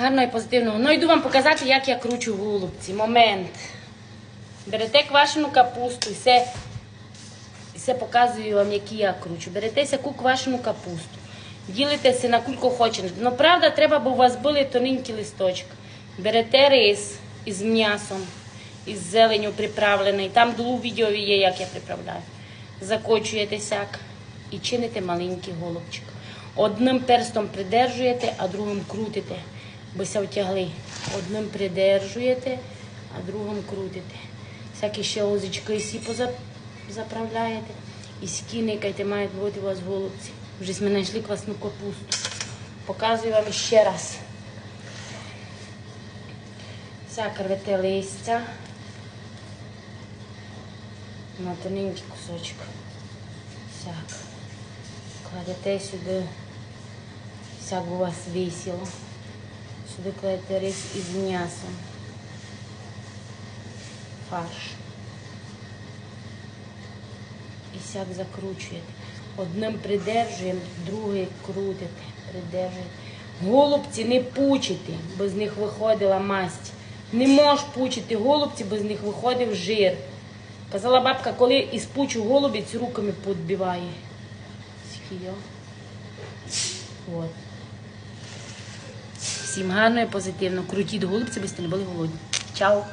Гарно і позитивно. Ну йду вам показати, як я кручу голубці. Момент. Берете квашену капусту і все, і все показую вам, які я кручу. Берете яку квашену капусту. Ділитеся на кульку хочете. Ну, правда, треба, бо у вас були тоненькі листочки. Берете рис із м'ясом, із зеленю приправлений. Там долу відео є, як я приправляю. Закочуєте сяк і чините маленький голубчик. Одним перстом придержуєте, а другим крутите, бися втягли. Одним придержуєте, а другим крутите. Всякі ще озички і сі заправляєте. І скіникайте, мають бути у вас голубці. Вже ми знайшли квасну капусту. Показую вам ще раз. Всяке рвете листя на тоненький кусочок. Всяк. Кладете сюди, всяк у вас висіло. Кладете рис із м'ясом. Фарш. І всяк закручуєте. Одним придержуємо, другий крутите, придержуєте. Голубці не пучити, бо з них виходила масть. Не можеш пучити голубці, бо з них виходив жир. Казала бабка, коли із пучу голубець руками підбиває. Скільки? От. Всім гарно і позитивно. Крутіть голубці, бо не були голодні. Чао!